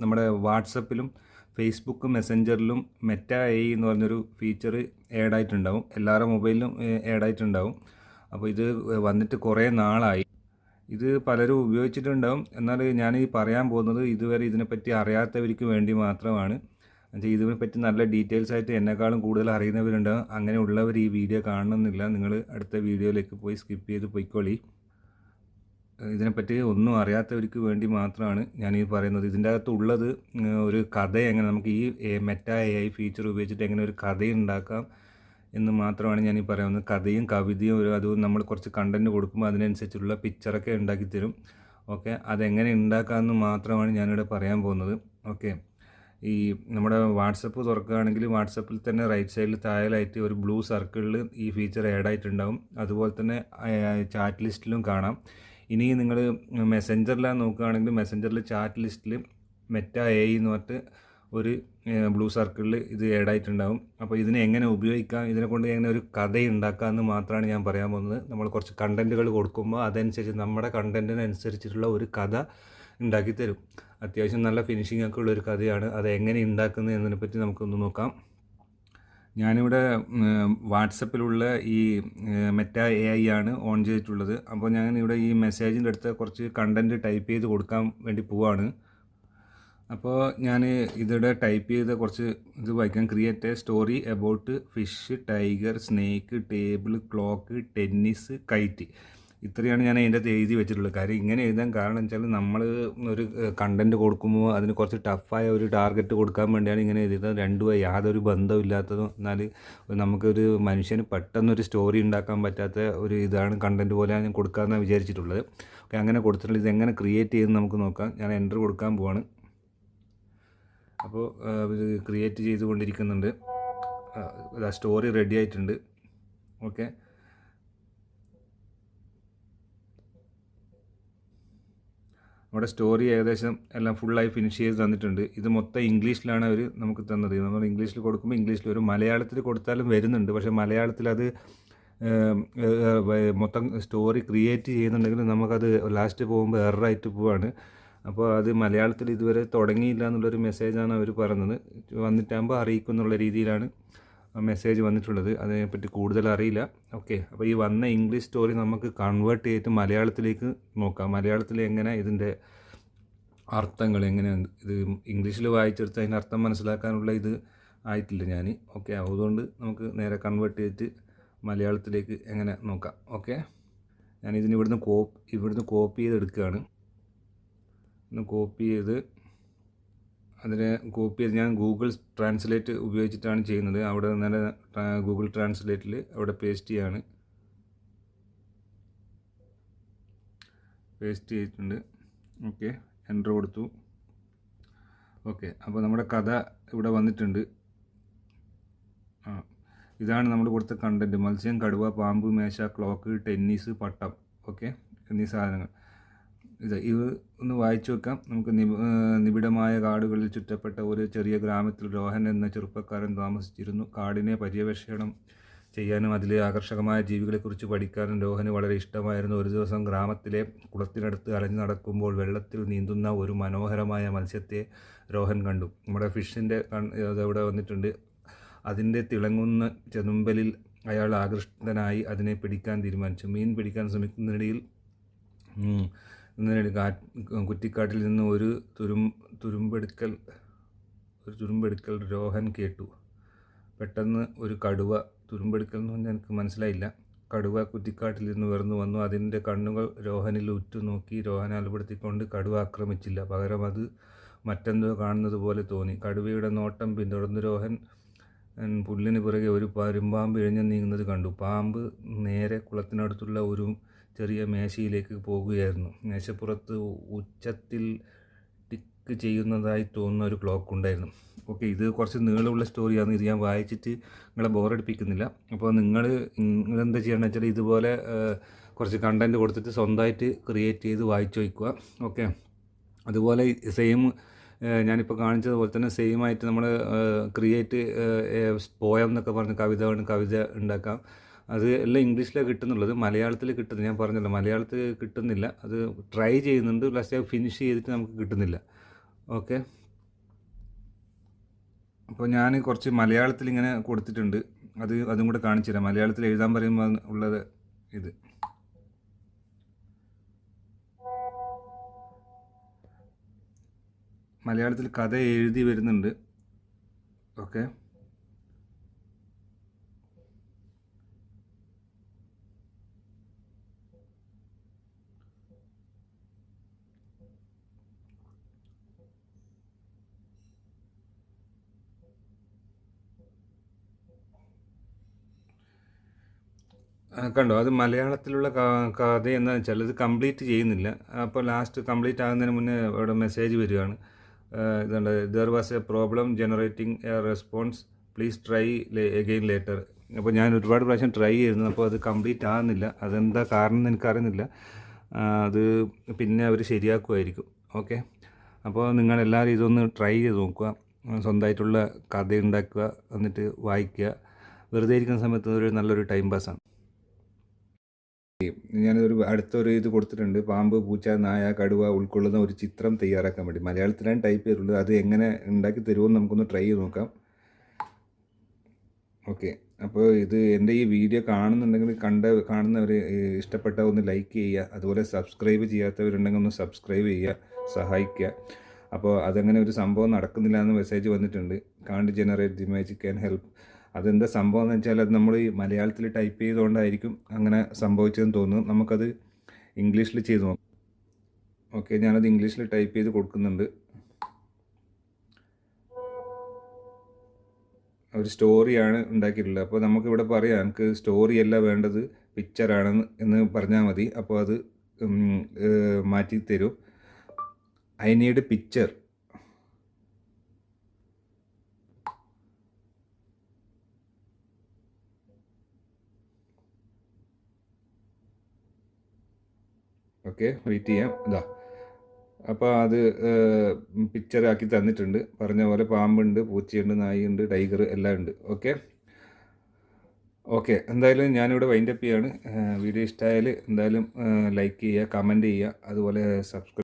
നമ്മുടെ വാട്സപ്പിലും ഫേസ്ബുക്ക് മെസ്സഞ്ചറിലും മെറ്റ എ എന്ന് പറഞ്ഞൊരു ഫീച്ചർ ആഡ് ആയിട്ടുണ്ടാവും. എല്ലാവരുടെ മൊബൈലിലും ആഡ് ആയിട്ടുണ്ടാവും. അപ്പോൾ ഇത് വന്നിട്ട് കുറേ നാളായി. ഇത് പലരും ഉപയോഗിച്ചിട്ടുണ്ടാവും. എന്നാൽ ഞാൻ ഈ പറയാൻ പോകുന്നത് ഇതുവരെ ഇതിനെപ്പറ്റി അറിയാത്തവർക്ക് വേണ്ടി മാത്രമാണ്. എന്നുവെച്ചാൽ ഇതിനെപ്പറ്റി നല്ല ഡീറ്റെയിൽസ് ആയിട്ട് എന്നെക്കാളും കൂടുതൽ അറിയുന്നവരുണ്ടാവും അങ്ങനെയുള്ളവർ ഈ വീഡിയോ കാണണമെന്നില്ല. നിങ്ങൾ അടുത്ത വീഡിയോയിലേക്ക് പോയി സ്കിപ്പ് ചെയ്ത് പോയിക്കോളി. ഇതിനെപ്പറ്റി ഒന്നും അറിയാത്തവർക്ക് വേണ്ടി മാത്രമാണ് ഞാൻ ഈ പറയുന്നത്. ഇതിന്റെ അകത്ത് ഉള്ളത് ഒരു കഥ എങ്ങനെ നമുക്ക് ഈ മെറ്റ എ ഐ ഫീച്ചർ ഉപയോഗിച്ചിട്ട് എങ്ങനെ ഒരു കഥ ഉണ്ടാക്കാം എന്ന് മാത്രമാണ് ഞാൻ ഈ പറയുന്നത്. കഥയും കവിതയും ഒരു അതും നമ്മൾ കുറച്ച് കണ്ടന്റ് കൊടുക്കുമ്പോൾ അതിനനുസരിച്ചുള്ള പിക്ചറൊക്കെ ഉണ്ടാക്കി തരും. ഓക്കെ? അതെങ്ങനെ ഉണ്ടാക്കാമെന്ന് മാത്രമാണ് ഞാനിവിടെ പറയാൻ പോകുന്നത്. ഓക്കെ? ഈ നമ്മുടെ വാട്സപ്പ് തുറക്കുകയാണെങ്കിൽ വാട്സപ്പിൽ തന്നെ റൈറ്റ് സൈഡിൽ താഴെയായിട്ട് ഒരു ബ്ലൂ സർക്കിളിൽ ഈ ഫീച്ചർ ആഡ് ആയിട്ടുണ്ടാവും. അതുപോലെ തന്നെ ചാറ്റ് ലിസ്റ്റിലും കാണാം. ഇനി നിങ്ങൾ മെസ്സഞ്ചറിലാണ് നോക്കുകയാണെങ്കിൽ മെസ്സഞ്ചറിൽ ചാറ്റ് ലിസ്റ്റിൽ മെറ്റ എ എന്ന് പറഞ്ഞിട്ട് ഒരു ബ്ലൂ സർക്കിളിൽ ഇത് ആഡ് അപ്പോൾ ഇതിനെ എങ്ങനെ ഉപയോഗിക്കാം? ഇതിനെ കൊണ്ട് എങ്ങനെ ഒരു കഥ ഉണ്ടാക്കാം എന്ന് മാത്രമാണ് ഞാൻ പറയാൻ പോകുന്നത്. നമ്മൾ കുറച്ച് കണ്ടന്റുകൾ കൊടുക്കുമ്പോൾ അതനുസരിച്ച് നമ്മുടെ കണ്ടന്റിനനുസരിച്ചിട്ടുള്ള ഒരു കഥ ഉണ്ടാക്കി തരും. അത്യാവശ്യം നല്ല ഫിനിഷിംഗ് ഒക്കെ ഉള്ള ഒരു കഥയാണ്. അത് എങ്ങനെ ഉണ്ടാക്കുന്നത് എന്നതിനെപ്പറ്റി നമുക്കൊന്ന് നോക്കാം. ഞാനിവിടെ വാട്സപ്പിലുള്ള ഈ മെറ്റ എ ഐ ആണ് ഓൺ ചെയ്തിട്ടുള്ളത്. അപ്പോൾ ഞാൻ ഇവിടെ ഈ മെസ്സേജിന്റെ അടുത്ത് കുറച്ച് കണ്ടന്റ് ടൈപ്പ് ചെയ്ത് കൊടുക്കാൻ വേണ്ടി പോവാണ്. അപ്പോൾ ഞാൻ ഇതിവിടെ ടൈപ്പ് ചെയ്ത കുറച്ച് ഇത് വായിക്കാം. Create a story about fish tiger snake table clock tennis kite ഇത്രയാണ് ഞാൻ അതിന്റെ അകത്ത് എഴുതി വെച്ചിട്ടുള്ളത്. കാര്യം ഇങ്ങനെ എഴുതാൻ കാരണം വെച്ചാൽ നമ്മൾ ഒരു കണ്ടന്റ് കൊടുക്കുമ്പോൾ അതിന് കുറച്ച് ടഫായ ഒരു ടാർഗറ്റ് കൊടുക്കാൻ വേണ്ടിയാണ് ഇങ്ങനെ എഴുതിയത്. രണ്ടും യാതൊരു ബന്ധമില്ലാത്തതും എന്നാൽ നമുക്കൊരു മനുഷ്യന് പെട്ടെന്നൊരു സ്റ്റോറി ഉണ്ടാക്കാൻ പറ്റാത്ത ഒരു ഇതാണ് കണ്ടന്റ് പോലെ ഞാൻ കൊടുക്കാമെന്നാണ് വിചാരിച്ചിട്ടുള്ളത്. ഓക്കെ അങ്ങനെ കൊടുത്തിട്ടുള്ളത് ഇത് എങ്ങനെ ക്രിയേറ്റ് ചെയ്യുന്നത് നമുക്ക് നോക്കാം. ഞാൻ എന്റർ കൊടുക്കാൻ പോവാണ്. അപ്പോൾ ഇത് ക്രിയേറ്റ് ചെയ്തുകൊണ്ടിരിക്കുന്നുണ്ട്. സ്റ്റോറി റെഡി ആയിട്ടുണ്ട്. ഓക്കെ നമ്മുടെ സ്റ്റോറി ഏകദേശം എല്ലാം ഫുള്ളായി ഫിനിഷ് ചെയ്ത് തന്നിട്ടുണ്ട്. ഇത് മൊത്തം ഇംഗ്ലീഷിലാണ് അവർ നമുക്ക് തന്നത്. നമ്മൾ ഇംഗ്ലീഷിൽ കൊടുക്കുമ്പോൾ ഇംഗ്ലീഷിൽ ഒരു മലയാളത്തിൽ കൊടുത്താലും വരുന്നുണ്ട്. പക്ഷേ മലയാളത്തിൽ അത് മൊത്തം സ്റ്റോറി ക്രിയേറ്റ് ചെയ്യുന്നുണ്ടെങ്കിൽ നമുക്കത് ലാസ്റ്റ് പോകുമ്പോൾ എററായിട്ട് പോവാണ്. അപ്പോൾ അത് മലയാളത്തിൽ ഇതുവരെ തുടങ്ങിയില്ല എന്നുള്ളൊരു മെസ്സേജാണ് അവർ പറഞ്ഞത്. വന്നിട്ടാകുമ്പോൾ അറിയിക്കും എന്നുള്ള രീതിയിലാണ്. മെസ്സേജ് വന്നിട്ടുള്ളത്. അതിനെപ്പറ്റി കൂടുതൽ അറിയില്ല. ഓക്കെ അപ്പോൾ ഈ വന്ന ഇംഗ്ലീഷ് സ്റ്റോറി നമുക്ക് കൺവേർട്ട് ചെയ്തിട്ട് മലയാളത്തിലേക്ക് നോക്കാം. മലയാളത്തിൽ എങ്ങനെ ഇതിന്റെ അർത്ഥങ്ങൾ എങ്ങനെ ഇത് ഇംഗ്ലീഷിൽ വായിച്ചെടുത്ത് അതിന്റെ അർത്ഥം മനസ്സിലാക്കാനുള്ള ഇത് ആയിട്ടില്ല ഞാൻ ഓക്കെ അതുകൊണ്ട് നമുക്ക് നേരെ കൺവേർട്ട് ചെയ്തിട്ട് മലയാളത്തിലേക്ക് എങ്ങനെ നോക്കാം. ഓക്കെ ഞാനിതിന് ഇവിടുന്ന് കോപ്പ് ഇവിടുന്ന് കോപ്പി ചെയ്തെടുക്കുകയാണ്. ഒന്ന് കോപ്പി ചെയ്ത് അതിനെ കോപ്പി ചെയ്ത് ഞാൻ ഗൂഗിൾ ട്രാൻസ്ലേറ്റ് ഉപയോഗിച്ചിട്ടാണ് ചെയ്യുന്നത്. അവിടെ നേരെ ഗൂഗിൾ ട്രാൻസ്ലേറ്റിൽ അവിടെ പേസ്റ്റ് ചെയ്യാണ്. പേസ്റ്റ് ചെയ്തിട്ടുണ്ട്. ഓക്കെ എന്റർ കൊടുത്തു. ഓക്കെ അപ്പോൾ നമ്മുടെ കഥ ഇവിടെ വന്നിട്ടുണ്ട്. ആ ഇതാണ് നമ്മൾ കൊടുത്ത കണ്ടന്റ് മത്സ്യം കടുവ പാമ്പ് മേശ ക്ലോക്ക് ടെന്നീസ് പട്ടം. ഓക്കെ എന്നീ സാധനങ്ങൾ. ഇത് ഇത് ഒന്ന് വായിച്ചു വെക്കാം നമുക്ക് നിബിഡമായ കാടുകളിൽ ചുറ്റപ്പെട്ട ഒരു ചെറിയ ഗ്രാമത്തിൽ രോഹൻ എന്ന ചെറുപ്പക്കാരൻ താമസിച്ചിരുന്നു. കാടിനെ പര്യവേഷണം ചെയ്യാനും അതിലെ ആകർഷകമായ ജീവികളെക്കുറിച്ച് പഠിക്കാനും രോഹന് വളരെ ഇഷ്ടമായിരുന്നു. ഒരു ദിവസം ഗ്രാമത്തിലെ കുളത്തിനടുത്ത് അലഞ്ഞു നടക്കുമ്പോൾ വെള്ളത്തിൽ നീന്തുന്ന ഒരു മനോഹരമായ മത്സ്യത്തെ രോഹൻ കണ്ടു. നമ്മുടെ ഫിഷിന്റെ അതവിടെ വന്നിട്ടുണ്ട്. അതിന്റെ തിളങ്ങുന്ന ചെതുമ്പലിൽ അയാൾ ആകൃഷ്ടനായി അതിനെ പിടിക്കാൻ തീരുമാനിച്ചു. മീൻ പിടിക്കാൻ ശ്രമിക്കുന്നതിനിടയിൽ എന്നതിനിടെ കുറ്റിക്കാട്ടിൽ നിന്ന് ഒരു തുരും തുരുമ്പെടുക്കൽ ഒരു തുരുമ്പെടുക്കൽ രോഹൻ കേട്ടു. പെട്ടെന്ന് ഒരു കടുവ തുരുമ്പെടുക്കൽ എന്ന് പറഞ്ഞാൽ എനിക്ക് മനസ്സിലായില്ല. കടുവ കുറ്റിക്കാട്ടിൽ നിന്ന് ഉയർന്നു വന്നു. അതിന്റെ കണ്ണുകൾ രോഹനിൽ ഉറ്റുനോക്കി രോഹൻ അലപ്പെടുത്തിക്കൊണ്ട് കടുവ ആക്രമിച്ചില്ല. പകരം അത് മറ്റെന്തോ കാണുന്നത് പോലെ തോന്നി. കടുവയുടെ നോട്ടം പിന്തുടർന്ന് രോഹൻ പുല്ലിന് പിറകെ ഒരു പരുമ്പാമ്പ് ഇഴഞ്ഞു നീങ്ങുന്നത് കണ്ടു. പാമ്പ് നേരെ കുളത്തിനടുത്തുള്ള ഒരു ചെറിയ മേശയിലേക്ക് പോകുകയായിരുന്നു. മേശപ്പുറത്ത് ഉച്ചത്തിൽ ടിക്ക് ചെയ്യുന്നതായി തോന്നുന്ന ഒരു ക്ലോക്ക് ഉണ്ടായിരുന്നു. ഓക്കെ ഇത് കുറച്ച് നീളമുള്ള സ്റ്റോറിയാണ് ഇത് ഞാൻ വായിച്ചിട്ട് നിങ്ങളെ ബോറടിപ്പിക്കുന്നില്ല. അപ്പോൾ നിങ്ങൾ നിങ്ങളെന്താ ചെയ്യണമെന്ന് വെച്ചാൽ ഇതുപോലെ കുറച്ച് കണ്ടന്റ് കൊടുത്തിട്ട് സ്വന്തമായിട്ട് ക്രിയേറ്റ് ചെയ്ത് വായിച്ചു വയ്ക്കുക ഓക്കെ അതുപോലെ സെയിം ഞാനിപ്പോൾ കാണിച്ചതുപോലെ തന്നെ സെയിം ആയിട്ട് നമ്മൾ ക്രിയേറ്റ് പോയം എന്നൊക്കെ പറഞ്ഞ് കവിത കവിത ഉണ്ടാക്കാം. അത് എല്ലാം ഇംഗ്ലീഷിലാണ് കിട്ടുന്നുള്ളത്. മലയാളത്തിൽ കിട്ടുന്നില്ല. ഞാൻ പറഞ്ഞല്ലോ മലയാളത്തിൽ കിട്ടുന്നില്ല. അത് ട്രൈ ചെയ്യുന്നുണ്ട്. ലാസ്റ്റ് ഫിനിഷ് ചെയ്തിട്ട് നമുക്ക് കിട്ടുന്നില്ല. ഓക്കെ അപ്പോൾ ഞാൻ കുറച്ച് മലയാളത്തിൽ ഇങ്ങനെ കൊടുത്തിട്ടുണ്ട്. അത് അതും കൂടെ കാണിച്ചു തരാം. മലയാളത്തിൽ എഴുതാൻ പറയുമ്പോൾ ഉള്ളത് ഇത്. മലയാളത്തിൽ കഥ എഴുതി വരുന്നുണ്ട്. ഓക്കെ കണ്ടോ? അത് മലയാളത്തിലുള്ള കഥ എന്താണെന്ന് വെച്ചാൽ ഇത് കംപ്ലീറ്റ് ചെയ്യുന്നില്ല. അപ്പോൾ ലാസ്റ്റ് കംപ്ലീറ്റ് ആകുന്നതിന് മുന്നേ അവിടെ മെസ്സേജ് വരികയാണ്. ഇതാണ് ഇതുണ്ട്. There was a problem generating a response please try again later അപ്പോൾ ഞാൻ ഒരുപാട് പ്രാവശ്യം ട്രൈ ചെയ്തിരുന്നു. അപ്പോൾ അത് കംപ്ലീറ്റ് ആകുന്നില്ല. അതെന്താ കാരണം എന്ന് എനിക്കറിയുന്നില്ല. അത് പിന്നെ അവർ ശരിയാക്കുമായിരിക്കും. ഓക്കെ അപ്പോൾ നിങ്ങളെല്ലാവരും ഇതൊന്ന് ട്രൈ ചെയ്ത് നോക്കുക. സ്വന്തമായിട്ടുള്ള കഥ ഉണ്ടാക്കുക. എന്നിട്ട് വായിക്കുക. വെറുതെ ഇരിക്കുന്ന സമയത്ത് ഒരു നല്ലൊരു ടൈം പാസ്സാണ് ഞാനൊരു അടുത്തൊരു ഇത് കൊടുത്തിട്ടുണ്ട്. പാമ്പ് പൂച്ച നായ കടുവ ഉൾക്കൊള്ളുന്ന ഒരു ചിത്രം തയ്യാറാക്കാൻ വേണ്ടി. മലയാളത്തിലാണ് ടൈപ്പ് ചെയ്തിട്ടുള്ളത് അത് എങ്ങനെ ഉണ്ടാക്കി തരുമെന്ന് നമുക്കൊന്ന് ട്രൈ ചെയ്ത് നോക്കാം. ഓക്കെ അപ്പോൾ ഇത് എന്റെ ഈ വീഡിയോ കാണുന്നുണ്ടെങ്കിൽ കണ്ട കാണുന്നവർ ഇഷ്ടപ്പെട്ട ഒന്ന് ലൈക്ക് ചെയ്യുക. അതുപോലെ സബ്സ്ക്രൈബ് ചെയ്യാത്തവരുണ്ടെങ്കിൽ ഒന്ന് സബ്സ്ക്രൈബ് ചെയ്യുക. സഹായിക്കുക. അപ്പോൾ അതങ്ങനെ ഒരു സംഭവം നടക്കുന്നില്ല എന്ന് മെസ്സേജ് വന്നിട്ടുണ്ട്. Can't generate the magic can help അതെന്താ സംഭവം എന്ന് വെച്ചാൽ അത് നമ്മൾ ഈ മലയാളത്തിൽ ടൈപ്പ് ചെയ്തുകൊണ്ടായിരിക്കും അങ്ങനെ സംഭവിച്ചതെന്ന് തോന്നുന്നു. നമുക്കത് ഇംഗ്ലീഷിൽ ചെയ്ത് നോക്കാം. ഓക്കെ ഞാനത് ഇംഗ്ലീഷിൽ ടൈപ്പ് ചെയ്ത് കൊടുക്കുന്നുണ്ട്. ഒരു സ്റ്റോറിയാണ് ഉണ്ടാക്കിയിട്ടുള്ളത്. അപ്പോൾ നമുക്കിവിടെ പറയാം എനിക്ക് സ്റ്റോറി അല്ല വേണ്ടത് പിക്ചറാണ് എന്ന് പറഞ്ഞാൽ മതി. അപ്പോൾ അത് മാറ്റി തരും. I need picture. Okay wait ചെയ്യാം. ഇതാ അപ്പോൾ അത് പിക്ചറാക്കി തന്നിട്ടുണ്ട്. പറഞ്ഞ പോലെ പാമ്പുണ്ട് പൂച്ചയുണ്ട് നായിയുണ്ട് ടൈഗർ എല്ലാം ഉണ്ട്. ഓക്കെ? ഓക്കെ എന്തായാലും ഞാനിവിടെ വൈൻഡപ്പ് ചെയ്യാണ്. വീഡിയോ ഇഷ്ടമായാൽ എന്തായാലും ലൈക്ക് ചെയ്യുക കമന്റ് ചെയ്യുക. അതുപോലെ സബ്സ്ക്രൈബ്